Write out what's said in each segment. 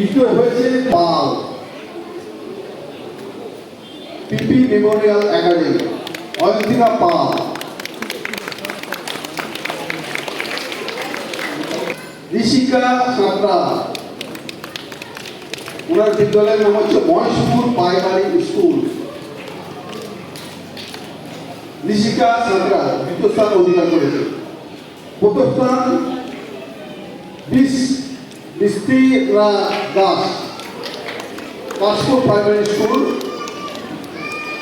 তৃতীয় হয়েছে Pal PP memorial academy Ayantika Pal. Rishika Santra. ওনার বিদ্যালয়ের নাম হচ্ছে মহেশপুর প্রাইমারি স্কুল। ঋষিকা সাঁতরা দ্বিতীয় স্থান অধিকার করেছে। প্রথম স্থান বিশ বিস্তীরা দাস কাশপুর প্রাইমারি স্কুল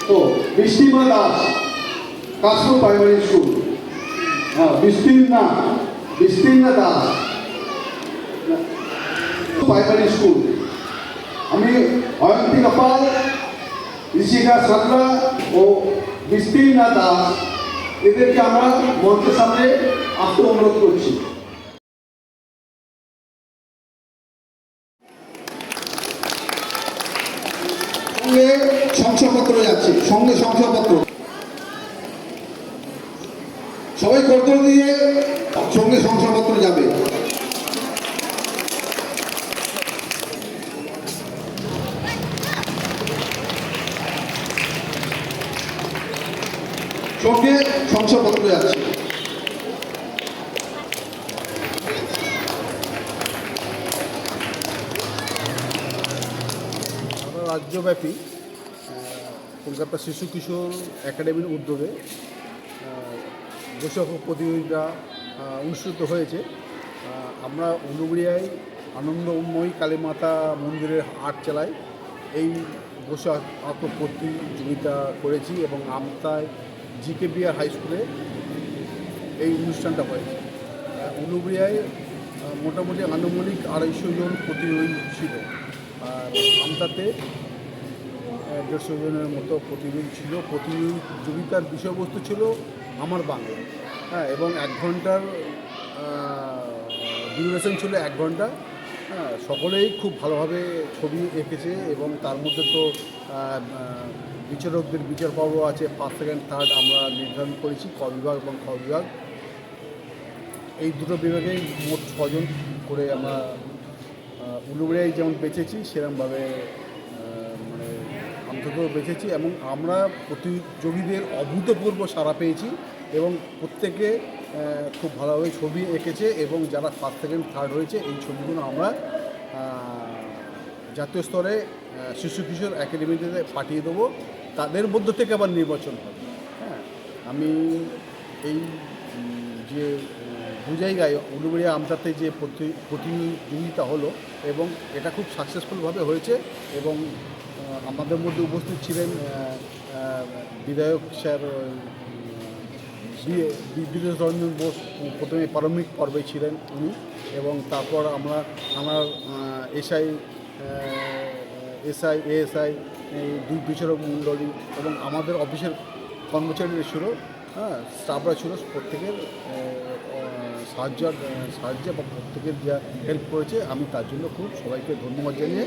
ও বৃষ্টিমা দাস কাশপুর প্রাইমারি স্কুল হ্যাঁ বিস্তীর্ণা বিস্তীর্ণা দাস প্রাইমারি স্কুল আমি অয়ন্তিকা পাল ঋষিকা সাঁতরা ও বিস্তীর্ণা দাস এদেরকে আমরা মঞ্চের সামনে আসতে অনুরোধ করছি সঙ্গে শংসাপত্র যাচ্ছে সঙ্গে শংসাপত্র। সবাই করতল দিয়ে সঙ্গে শংসাপত্র যাবে। সঙ্গে শংসাপত্র যাচ্ছে। রাজ্যব্যাপী কলকাতা শিশু কিশোর একাডেমির উদ্যোগে যেসব প্রতিযোগিতা অনুষ্ঠিত হয়েছে। আমরা অনুগুড়িয়ায় আনন্দময়ী কালীমাতা মন্দিরের হাট চালাই এই বসে আঁকো প্রতিযোগিতা করেছি এবং আমতায় জিকে বিআর হাই স্কুলে এই অনুষ্ঠানটা হয়েছে। আহ, মোটামুটি আনুমানিক আড়াইশো জন প্রতিযোগী ছিল। আর আমতাতে দেড়শো জনের মতো প্রতিযোগী ছিল। প্রতিযোগিতার বিষয়বস্তু ছিল আমার বাংলা। হ্যাঁ এবং এক ঘণ্টার ডিউরেশন ছিল এক ঘণ্টা। হ্যাঁ সকলেই খুব ভালোভাবে ছবি এঁকেছে এবং তার মধ্যে তো বিচারকদের বিচার পর্ব আছে। ফার্স্ট সেকেন্ড থার্ড আমরা নির্ধারণ করেছি, ক বিভাগ এবং খ বিভাগ। এই দুটো বিভাগেই মোট ছজন করে আমরা উলুবেড়ায় যেমন বেঁচেছি মানে অন্তত বেঁচেছি এবং আমরা প্রতিযোগীদের অভূতপূর্ব সাড়া পেয়েছি এবং প্রত্যেকে খুব ভালোভাবে ছবি এঁকেছে এবং যারা ফার্স্ট সেকেন্ড থার্ড হয়েছে, এই ছবিগুলো আমরা জাতীয় স্তরে শিশু কিশোর একাডেমিতে পাঠিয়ে দেবো। তাদের মধ্য থেকে আবার নির্বাচন হবে। হ্যাঁ আমি এই যে দু জায়গায় উলুবেড়িয়া আমতাতে যে প্রতি- প্রতিযোগিতা হলো এবং এটা খুব সাকসেসফুলভাবে হয়েছে এবং আমাদের মধ্যে উপস্থিত ছিলেন বিধায়ক স্যার বিদ্যুৎ রঞ্জন বোস প্রথমে প্রারম্ভিক পর্বে ছিলেন উনি। এবং তারপর আমরা আমার এসআই এসআই এএসআই দুই বিচারক মণ্ডলী এবং আমাদের অফিসের কর্মচারীরা ছিল হ্যাঁ স্টাফরা ছিল প্রত্যেকের আহ, সাহায্য বা প্রত্যেকের যা হেল্প করেছে আমি তার জন্য খুব সবাইকে ধন্যবাদ জানিয়ে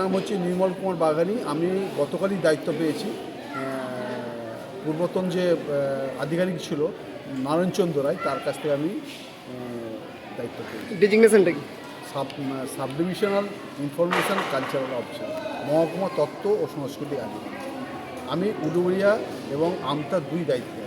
নাম হচ্ছে নির্মল কুমার বাগানি আমি গতকালই দায়িত্ব পেয়েছি। পূর্বতন যে আধিকারিক ছিল নারায়ণচন্দ্র রায় তার কাছ থেকে আমি দায়িত্ব পেয়েছি। ডেজিগনেশনটা কি? Sub sub divisional information cultural officer মহকুমা তত্ত্ব ও সংস্কৃতি আধিকারিক। আমি উলুবেড়িয়া এবং আমতার দুই দায়িত্বে।